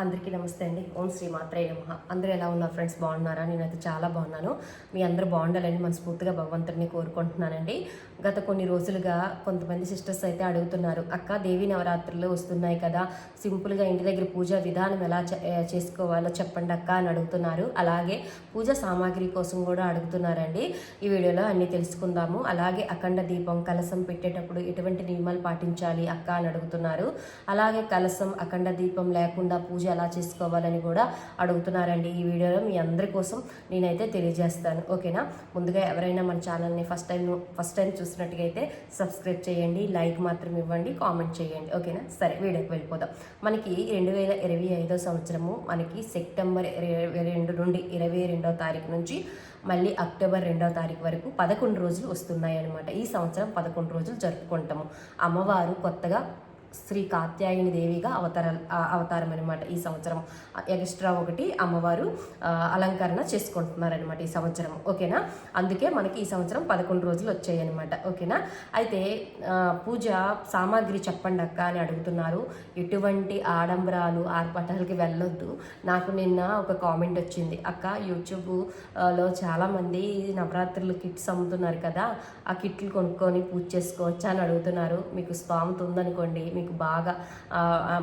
అందరికీ నమస్తే అండి. ఓం శ్రీ మాత్రే నమ. అందరూ ఎలా ఉన్నారు ఫ్రెండ్స్? బాగున్నారా? నేనైతే చాలా బాగున్నాను. మీ అందరూ బాగుండాలని మనస్ఫూర్తిగా భగవంతుడిని కోరుకుంటున్నానండి. గత కొన్ని రోజులుగా కొంతమంది సిస్టర్స్ అయితే అడుగుతున్నారు అక్క దేవి నవరాత్రులు వస్తున్నాయి కదా సింపుల్గా ఇంటి దగ్గర పూజా విధానం ఎలా చే- చేసుకోవాలో చెప్పండి అక్క అని అడుగుతున్నారు. అలాగే పూజ సామాగ్రి కోసం కూడా అడుగుతున్నారండి. ఈ వీడియోలో అన్ని తెలుసుకుందాము. అలాగే అఖండ దీపం కలసం పెట్టేటప్పుడు ఎటువంటి నియమాలు పాటించాలి అక్క అని అడుగుతున్నారు. అలాగే కలసం అఖండ దీపం లేకుండా పూజ ఎలా చేసుకోవాలని కూడా అడుగుతున్నారండి ఈ వీడియోలో మీ అందరి కోసం నేనైతే తెలియజేస్తాను. ఓకేనా? ముందుగా ఎవరైనా మన ఛానల్ని ఫస్ట్ టైం ఫస్ట్ టైం చూసినట్టుగైతే అయితే సబ్స్క్రైబ్ చేయండి లైక్ మాత్రం ఇవ్వండి కామెంట్ చేయండి. ఓకేనా? సరే వీడియోకి వెళ్ళిపోదాం. మనకి రెండు వేల ఇరవై ఐదో సంవత్సరము మనకి సెప్టెంబర్ ఇరవై రెండు నుండి ఇరవై రెండవ తారీఖు నుంచి మళ్ళీ అక్టోబర్ రెండవ తారీఖు వరకు పదకొండు రోజులు వస్తున్నాయి అనమాట ఈ సంవత్సరం పదకొండు రోజులు జరుపుకుంటాము. అమ్మవారు కొత్తగా శ్రీ కాత్యాయని దేవిగా అవతార అవతారం అనమాట ఈ సంవత్సరం. ఎక్స్ట్రా ఒకటి అమ్మవారు అలంకరణ చేసుకుంటున్నారనమాట ఈ సంవత్సరం. ఓకేనా? అందుకే మనకి ఈ సంవత్సరం పదకొండు రోజులు వచ్చాయి అనమాట ఓకేనా? అయితే పూజ సామాగ్రి చెప్పండి అక్క అని అడుగుతున్నారు. ఎటువంటి ఆడంబరాలు ఆర్పాటాలకి వెళ్ళొద్దు. నాకు నిన్న ఒక కామెంట్ వచ్చింది. అక్క యూట్యూబ్లో చాలామంది నవరాత్రులు కిట్స్ అమ్ముతున్నారు కదా ఆ కిట్లు కొనుక్కొని పూజ చేసుకోవచ్చా అని అడుగుతున్నారు. మీకు స్తోమత ఉందనుకోండి మీకు బాగా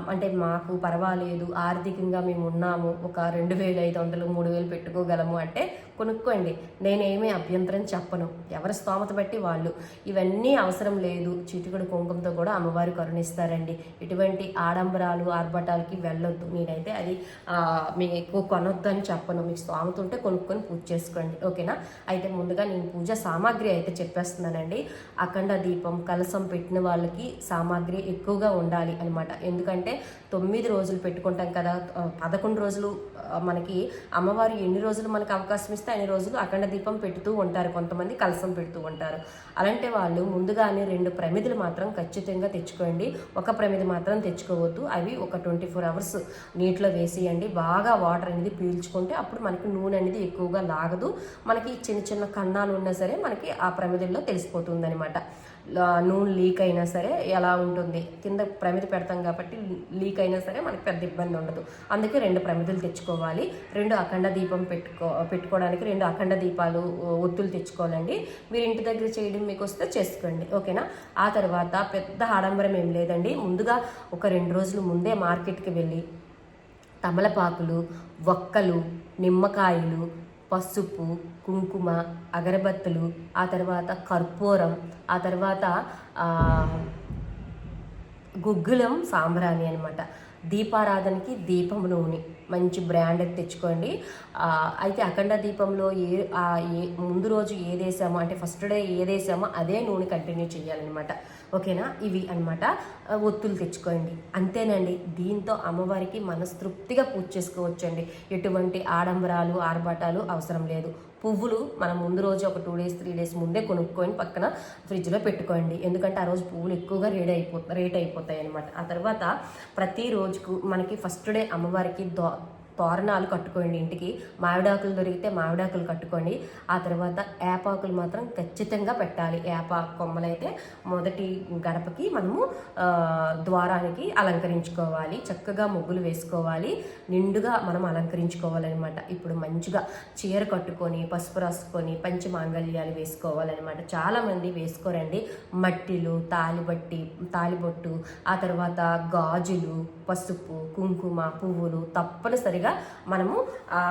అంటే మాకు పర్వాలేదు ఆర్థికంగా మేము ఉన్నాము ఒక రెండు వేలు ఐదు వందలు మూడు వేలు పెట్టుకోగలము అంటే కొనుక్కోండి. నేనేమీ అభ్యంతరం చెప్పను. ఎవరి స్తోమత బట్టి వాళ్ళు. ఇవన్నీ అవసరం లేదు. చిటికుడు కుంకుమతో కూడా అమ్మవారు కరుణిస్తారండి. ఇటువంటి ఆడంబరాలు ఆర్భటాలకి వెళ్ళొద్దు. నేనైతే అది మీకు కొనొద్దు అని చెప్పను. మీకు స్తోమత ఉంటే కొనుక్కొని పూజ చేసుకోండి. ఓకేనా? అయితే ముందుగా నేను పూజ సామాగ్రి అయితే చెప్పేస్తున్నానండి. అఖండ దీపం కలసం పెట్టిన వాళ్ళకి సామాగ్రి ఎక్కువగా ఉండాలి అనమాట ఎందుకంటే తొమ్మిది రోజులు పెట్టుకుంటాం కదా. పదకొండు రోజులు మనకి అమ్మవారు ఎన్ని రోజులు మనకు అవకాశం ముగిస్తే అన్ని రోజులు అఖండ దీపం పెడుతూ ఉంటారు. కొంతమంది కలసం పెడుతూ ఉంటారు. అలాంటి వాళ్ళు ముందుగానే రెండు ప్రమిదలు మాత్రం ఖచ్చితంగా తెచ్చుకోండి. ఒక ప్రమిది మాత్రం తెచ్చుకోవద్దు. అవి ఒక ట్వంటీ ఫోర్ అవర్స్ నీటిలో వేసేయండి. బాగా వాటర్ అనేది పీల్చుకుంటే అప్పుడు మనకి నూనె అనేది ఎక్కువగా లాగదు. మనకి చిన్న చిన్న కన్నాలు ఉన్నా సరే మనకి ఆ ప్రమిదల్లో తెలిసిపోతుంది అనమాట నూనె లీక్ అయినా సరే ఎలా ఉంటుంది? కింద ప్రమిది పెడతాం కాబట్టి లీక్ అయినా సరే మనకి పెద్ద ఇబ్బంది ఉండదు. అందుకే రెండు ప్రమిదలు తెచ్చుకోవాలి. రెండు అఖండ దీపం పెట్టుకో పెట్టుకోవడానికి రెండు అఖండ దీపాలు ఒత్తులు తెచ్చుకోవాలండి. మీరు ఇంటి దగ్గర చేయడం మీకు వస్తే చేసుకోండి. ఓకేనా? ఆ తర్వాత పెద్ద ఆడంబరం ఏం లేదండి. ముందుగా ఒక రెండు రోజులు ముందే మార్కెట్కి వెళ్ళి తమలపాకులు వక్కలు నిమ్మకాయలు పసుపు కుంకుమ అగరబత్తులు ఆ తర్వాత కర్పూరం ఆ తర్వాత గుగ్గులం సాంబ్రాణి అనమాట దీపారాధనకి దీపం నూనె. మంచి బ్రాండ్ తెచ్చుకోండి. అయితే అఖండ దీపంలో ఏ ఏ ముందు రోజు ఏదేసామో అంటే ఫస్ట్ డే ఏదేసామో అదే నూనె కంటిన్యూ చేయాలన్నమాట. ఓకేనా? ఇవి అనమాట ఒత్తులు తెచ్చుకోండి. అంతేనండి. దీంతో అమ్మవారికి మనస్తృప్తిగా పూజ చేసుకోవచ్చండి. ఎటువంటి ఆడంబరాలు ఆర్భాటాలు అవసరం లేదు. పువ్వులు మనం ముందు రోజు ఒక టూ డేస్ త్రీ డేస్ ముందే కొనుక్కొని పక్కన ఫ్రిడ్జ్లో పెట్టుకోండి. ఎందుకంటే ఆ రోజు పువ్వులు ఎక్కువగా రేట్ అయిపో రేట్ అయిపోతాయి అనమాట ఆ తర్వాత ప్రతి రోజుకు మనకి ఫస్ట్ డే అమ్మవారికి దో తోరణాలు కట్టుకోండి ఇంటికి. మామిడాకులు దొరికితే మామిడాకులు కట్టుకోండి. ఆ తర్వాత ఏపాకులు మాత్రం ఖచ్చితంగా పెట్టాలి. ఏపాకు కొమ్మలైతే మొదటి గడపకి మనము ద్వారానికి అలంకరించుకోవాలి. చక్కగా ముగ్గులు వేసుకోవాలి. నిండుగా మనం అలంకరించుకోవాలన్నమాట. ఇప్పుడు మంచిగా చీర కట్టుకొని పసుపు రాసుకొని పంచి మాంగళ్యాలు వేసుకోవాలన్నమాట. చాలామంది వేసుకోరండి. మట్టిలు తాలిబట్టి తాలిబొట్టు ఆ తర్వాత గాజులు పసుపు కుంకుమ పువ్వులు తప్పనిసరిగా మనము ఆ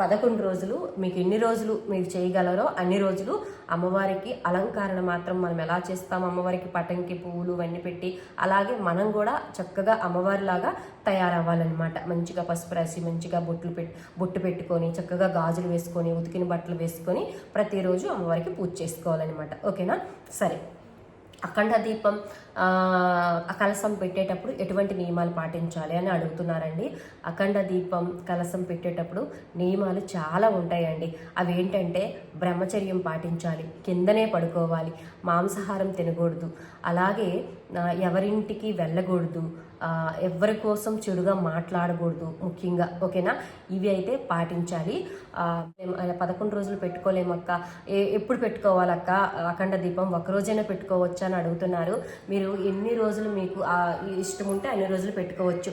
పదకొండు రోజులు మీకు ఎన్ని రోజులు మీరు చేయగలరో అన్ని రోజులు అమ్మవారికి అలంకరణ మాత్రం మనం ఎలా చేస్తాం? అమ్మవారికి పటంకి పువ్వులు అన్నీ పెట్టి అలాగే మనం కూడా చక్కగా అమ్మవారిలాగా తయారవ్వాలన్నమాట. మంచిగా పసుపు రాసి మంచిగా బొట్లు పెట్టి బొట్టు పెట్టుకొని చక్కగా గాజులు వేసుకొని ఉతికిన బట్టలు వేసుకొని ప్రతిరోజు అమ్మవారికి పూజ చేసుకోవాలన్నమాట. ఓకేనా? సరే. అఖండ దీపం కలసం పెట్టేటప్పుడు ఎటువంటి నియమాలు పాటించాలి అని అడుగుతున్నారండి. అఖండ దీపం కలసం పెట్టేటప్పుడు నియమాలు చాలా ఉంటాయండి. అవి ఏంటంటే బ్రహ్మచర్యం పాటించాలి కిందనే పడుకోవాలి మాంసాహారం తినకూడదు. అలాగే ఎవరింటికి వెళ్ళకూడదు ఎవరి కోసం చెడుగా మాట్లాడకూడదు ముఖ్యంగా ఓకేనా? ఇవి అయితే పాటించాలి. పదకొండు రోజులు పెట్టుకోలేమక్క ఏ ఎప్పుడు పెట్టుకోవాలక్క అఖండ దీపం ఒక పెట్టుకోవచ్చు అని అడుగుతున్నారు. మీరు ఎన్ని రోజులు మీకు ఇష్టం ఉంటే అన్ని రోజులు పెట్టుకోవచ్చు.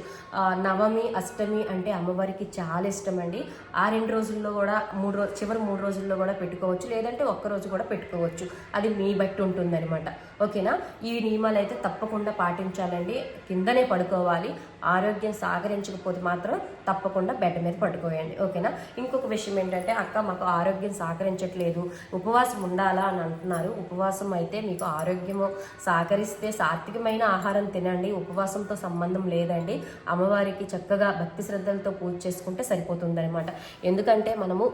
నవమి అష్టమి అంటే అమ్మవారికి చాలా ఇష్టం అండి ఆ రెండు రోజుల్లో కూడా మూడు రోజు చివరి మూడు రోజుల్లో కూడా పెట్టుకోవచ్చు. లేదంటే ఒక్క రోజు కూడా పెట్టుకోవచ్చు. అది మీ బట్టి ఉంటుందన్నమాట. ఓకేనా? ఈ నియమాలు అయితే తప్పకుండా పాటించాలండి. కిందనే పడుకోవాలి ఆరోగ్యం సహకరించకపోతే మాత్రం తప్పకుండా బెడ్ మీద పడుకోయండి ఓకేనా? ఇంకొక విషయం ఏంటంటే అక్క మాకు ఆరోగ్యం సహకరించట్లేదు. ఉపవాసం ఉండాలా అని అంటున్నారు. ఉపవాసం అయితే మీకు ఆరోగ్యము సహకరిస్తే సాత్వికమైన ఆహారం తినండి. ఉపవాసంతో సంబంధం లేదండి. అమ్మవారికి చక్కగా భక్తి శ్రద్ధలతో పూజ చేసుకుంటే సరిపోతుందనమాట ఎందుకంటే మనము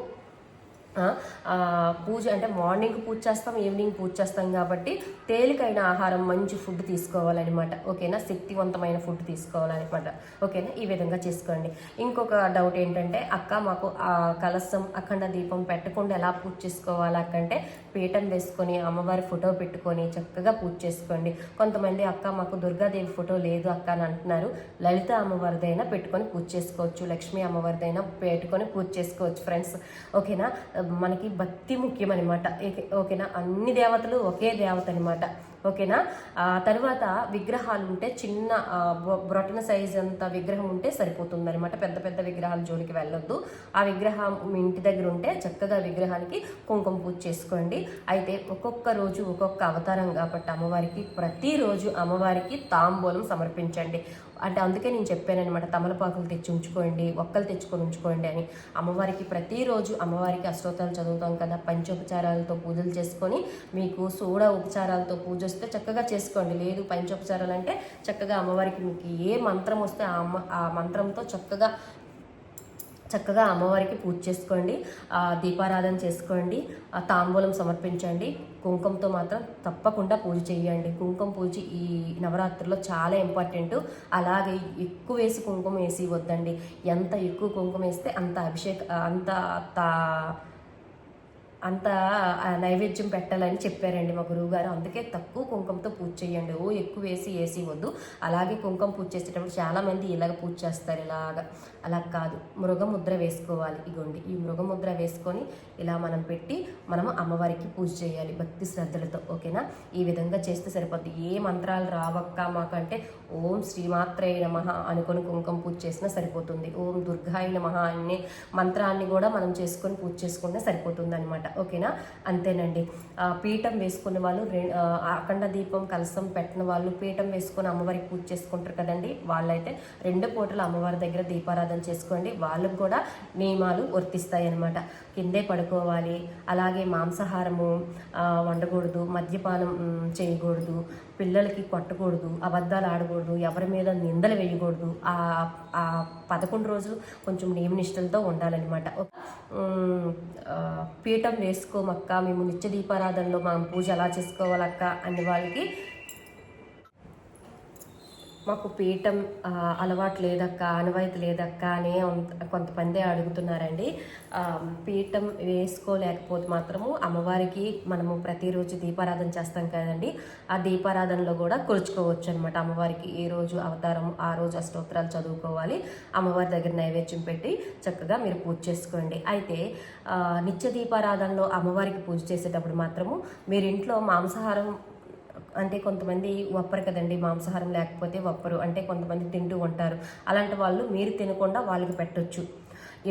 పూజ అంటే మార్నింగ్ పూజ చేస్తాం ఈవినింగ్ పూజ చేస్తాం కాబట్టి తేలికైన ఆహారం మంచి ఫుడ్ తీసుకోవాలన్నమాట. ఓకేనా? శక్తివంతమైన ఫుడ్ తీసుకోవాలన్నమాట. ఓకేనా? ఈ విధంగా చేసుకోండి. ఇంకొక డౌట్ ఏంటంటే అక్క మాకు కలసం అఖండ దీపం పెట్టకుండా ఎలా పూజ చేసుకోవాలి అక్కంటే పీఠం వేసుకొని అమ్మవారి ఫోటో పెట్టుకొని చక్కగా పూజ చేసుకోండి. కొంతమంది అక్క మాకు దుర్గాదేవి ఫోటో లేదు అక్క అని అంటున్నారు. లలిత అమ్మవారిదైనా పెట్టుకొని పూజ చేసుకోవచ్చు. లక్ష్మీ అమ్మవారిదైనా పెట్టుకొని పూజ చేసుకోవచ్చు ఫ్రెండ్స్ ఓకేనా? మనకి భక్తి ముఖ్యం అనమాట ఓకేనా? అన్ని దేవతలు ఒకే దేవత అనమాట ఓకేనా? తర్వాత విగ్రహాలు ఉంటే చిన్న బొ- బ్రొటన సైజ్ అంత విగ్రహం ఉంటే సరిపోతుంది అనమాట పెద్ద పెద్ద విగ్రహాల జోలికి వెళ్ళొద్దు. ఆ విగ్రహం మీ ఇంటి దగ్గర ఉంటే చక్కగా విగ్రహానికి కుంకుమ పూజ చేసుకోండి. అయితే ఒక్కొక్క రోజు ఒక్కొక్క అవతారం కాబట్టి అమ్మవారికి ప్రతిరోజు అమ్మవారికి తాంబూలం సమర్పించండి. అంటే అందుకే నేను చెప్పాననమాట తమలపాకులు తెచ్చి ఉంచుకోండి ఒక్కలు తెచ్చుకొని ఉంచుకోండి అని. అమ్మవారికి ప్రతిరోజు అమ్మవారికి అష్టోత్తరాలు చదువుతాం కదా పంచోపచారాలతో పూజలు చేసుకొని మీకు సోడ ఉపచారాలతో పూజ వస్తే చక్కగా చేసుకోండి. లేదు పంచోపచారాలు అంటే చక్కగా అమ్మవారికి మీకు ఏ మంత్రం వస్తే ఆ అమ్మ ఆ మంత్రంతో చక్కగా చక్కగా అమ్మవారికి పూజ చేసుకోండి దీపారాధన చేసుకోండి తాంబూలం సమర్పించండి కుంకుమతో మాత్రం తప్పకుండా పూజ చేయండి. కుంకుమ పూజ ఈ నవరాత్రిలో చాలా ఇంపార్టెంట్. అలాగే ఎక్కువ వేసి కుంకుమ వేసి వద్దండి. ఎంత ఎక్కువ కుంకుమ వేస్తే అంత అభిషేక అంత తా- అంత నైవేద్యం పెట్టాలని చెప్పారండి మా గురువు గారు అందుకే తక్కువ కుంకుమతో పూజ చేయండి. ఓ ఎక్కువ వేసి వేసి వద్దు. అలాగే కుంకుమ పూజ చేసేటప్పుడు చాలామంది ఇలాగ పూజ చేస్తారు. ఇలాగ అలా కాదు. మృగముద్ర వేసుకోవాలి. ఇగోండి. ఈ మృగముద్ర వేసుకొని ఇలా మనం పెట్టి మనం అమ్మవారికి పూజ చేయాలి భక్తి శ్రద్ధలతో. ఓకేనా? ఈ విధంగా చేస్తే సరిపోద్ది. ఏ మంత్రాలు రావక్క మాకంటే ఓం శ్రీమాత్రయ నమ అనుకొని కుంకుమ పూజ చేసినా సరిపోతుంది. ఓం దుర్గాయ నమ అనే మంత్రాన్ని కూడా మనం చేసుకొని పూజ చేసుకుంటే సరిపోతుంది అనమాట ఓకేనా? అంతేనండి. పీఠం వేసుకునే వాళ్ళు అఖండ దీపం కలసం పెట్టిన వాళ్ళు పీఠం వేసుకొని అమ్మవారికి పూజ చేసుకుంటారు కదండి. వాళ్ళైతే రెండు పూటలు అమ్మవారి దగ్గర దీపారాధన చేసుకోండి. వాళ్ళకు కూడా నియమాలు వర్తిస్తాయి అనమాట కిందే పడుకోవాలి. అలాగే మాంసాహారము వండకూడదు. మద్యపానం చేయకూడదు. పిల్లలకి కొట్టకూడదు అబద్ధాలు ఆడకూడదు ఎవరి మీద నిందలు వేయకూడదు. ఆ ఆ పదకొండు రోజులు కొంచెం నియమనిష్టలతో ఉండాలన్నమాట. పీఠం వేసుకోమక్క మేము నిత్య దీపారాధనలో మనం పూజ ఎలా చేసుకోవాలక్క అనే వాళ్ళకి మాకు పీఠం అలవాటు లేదక్క ఆనవాయితీ లేదక్క అని కొంతమంది అడుగుతున్నారండి. పీఠం వేసుకోలేకపోతే మాత్రము అమ్మవారికి మనము ప్రతిరోజు దీపారాధన చేస్తాం కదండి. ఆ దీపారాధనలో కూడా కొలుచుకోవచ్చు అనమాట అమ్మవారికి ఏ రోజు అవతారం ఆ రోజు అష్టోత్తరాలు చదువుకోవాలి. అమ్మవారి దగ్గర నైవేద్యం పెట్టి చక్కగా మీరు పూజ చేసుకోండి. అయితే నిత్య దీపారాధనలో అమ్మవారికి పూజ చేసేటప్పుడు మాత్రము మీరు ఇంట్లో మాంసాహారం అంటే కొంతమంది ఒప్పరు కదండి మాంసాహారం లేకపోతే వప్పరు అంటే కొంతమంది తింటూ ఉంటారు. అలాంటి వాళ్ళు మీరు తినకుండా వాళ్ళకి పెట్టొచ్చు.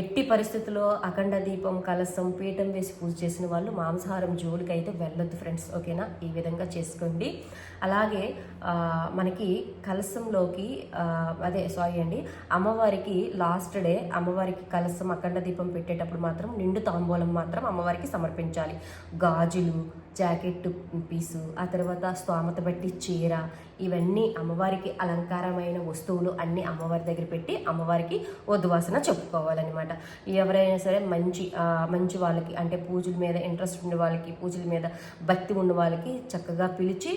ఎట్టి పరిస్థితుల్లో అఖండ దీపం కలసం పీఠం వేసి పూజ చేసిన వాళ్ళు మాంసాహారం జోలికి అయితే వెళ్ళొద్దు ఫ్రెండ్స్. ఓకేనా? ఈ విధంగా చేసుకోండి. అలాగే మనకి కలసంలోకి అదే సారీ అండి అమ్మవారికి లాస్ట్ డే అమ్మవారికి కలసం అఖండ దీపం పెట్టేటప్పుడు మాత్రం నిండు తాంబూలం మాత్రం అమ్మవారికి సమర్పించాలి. గాజులు జాకెట్ పీసు ఆ తర్వాత స్తోమత బట్టి చీర ఇవన్నీ అమ్మవారికి అలంకారమైన వస్తువులు అన్నీ అమ్మవారి దగ్గర పెట్టి అమ్మవారికి ఉద్వాసన చెప్పుకోవాలన్నమాట. ఎవరైనా సరే మంచి మంచి వాళ్ళకి అంటే పూజల మీద ఇంట్రెస్ట్ ఉన్న వాళ్ళకి పూజల మీద భక్తి ఉన్న వాళ్ళకి చక్కగా పిలిచి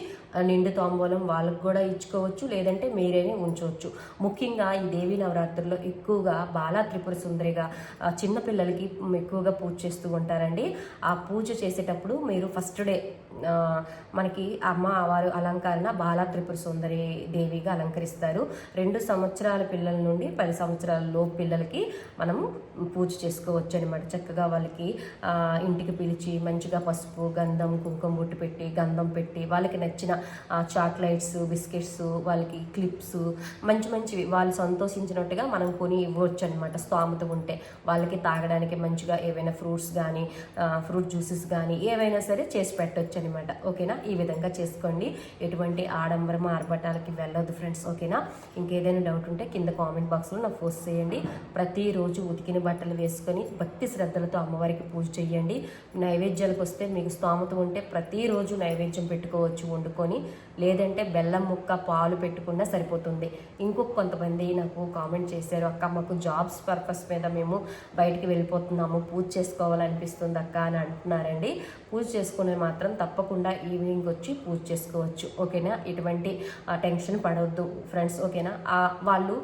నిండు తాంబూలం వాళ్ళకు కూడా ఇచ్చుకోవచ్చు లేదంటే మీరేనే ఉంచవచ్చు. ముఖ్యంగా ఈ దేవీ నవరాత్రుల్లో ఎక్కువగా బాలా త్రిపుర సుందరిగా చిన్నపిల్లలకి ఎక్కువగా పూజ చేస్తూ ఉంటారండి. ఆ పూజ చేసేటప్పుడు మీరు ఫస్ట్ డే మనకి అమ్మ వారు అలంకరణ బాలా త్రిపుర సుందరి దేవిగా అలంకరిస్తారు. రెండు సంవత్సరాల పిల్లల నుండి పది సంవత్సరాల లోపు పిల్లలకి మనం పూజ చేసుకోవచ్చు అనమాట చక్కగా వాళ్ళకి ఇంటికి పిలిచి మంచిగా పసుపు గంధం కుంకుమ బొట్టు పెట్టి గంధం పెట్టి వాళ్ళకి నచ్చిన చాక్లెట్స్ బిస్కెట్స్ వాళ్ళకి క్లిప్స్ మంచి మంచివి. వాళ్ళు సంతోషించినట్టుగా మనం కొని ఇవ్వచ్చు అనమాట స్తోమత ఉంటే. వాళ్ళకి తాగడానికి మంచిగా ఏవైనా ఫ్రూట్స్ కానీ ఫ్రూట్ జ్యూసెస్ కానీ ఏవైనా సరే చేసి పెట్టొచ్చు అనమాట ఓకేనా? ఈ విధంగా చేసుకోండి. ఎటువంటి ఆడంబరం ఆర్భటాలకి వెళ్ళొద్దు ఫ్రెండ్స్. ఓకేనా? ఇంకేదైనా డౌట్ ఉంటే కింద కామెంట్ బాక్స్లో నాకు పోస్ట్ చేయండి. ప్రతిరోజు ఉతికిన బట్టలు వేసుకొని భక్తి శ్రద్ధలతో అమ్మవారికి పూజ చేయండి నైవేద్యాలకు వస్తే మీకు స్తోమత ఉంటే ప్రతిరోజు నైవేద్యం పెట్టుకోవచ్చు వండుకొని లేదంటే బెల్లం ముక్క పాలు పెట్టుకున్నా సరిపోతుంది. ఇంకొక కొంతమంది నాకు కామెంట్ చేశారు అక్క మాకు జాబ్స్ పర్పస్ మీద మేము బయటికి వెళ్ళిపోతున్నాము పూజ చేసుకోవాలనిపిస్తుంది అక్క అని అంటున్నారండి. పూజ చేసుకునే మాత్రం తప్పకుండా ఈవినింగ్ వచ్చి పూజ చేసుకోవచ్చు ఓకేనా? ఎటువంటి టెన్షన్ పడవద్దు ఫ్రెండ్స్ ఓకేనా? వాళ్ళు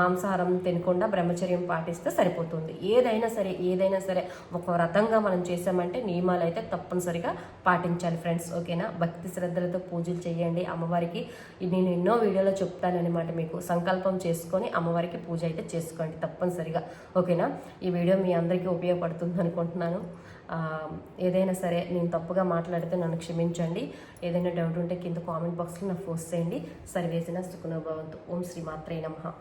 మాంసాహారం తినకుండా బ్రహ్మచర్యం పాటిస్తే సరిపోతుంది. ఏదైనా సరే ఏదైనా సరే ఒక వ్రతంగా మనం చేసామంటే నియమాలు అయితే తప్పనిసరిగా పాటించాలి ఫ్రెండ్స్ ఓకేనా? భక్తి శ్రద్ధలతో పూజలు చేయండి అమ్మవారికి నేను ఎన్నో వీడియోలో చెప్తానన్నమాట మీకు. సంకల్పం చేసుకొని అమ్మవారికి పూజ అయితే చేసుకోండి తప్పనిసరిగా. ఓకేనా? ఈ వీడియో మీ అందరికీ ఉపయోగపడుతుంది అనుకుంటున్నాను. ఏదైనా సరే నేను తప్పుగా మాట్లాడితే నన్ను క్షమించండి. ఏదైనా డౌట్ ఉంటే కింద కామెంట్ బాక్స్లో నాకు పోస్ట్ చేయండి. సర్వేసిన సుఖనోభవంతు. ఓం శ్రీ మాత్రే నమ.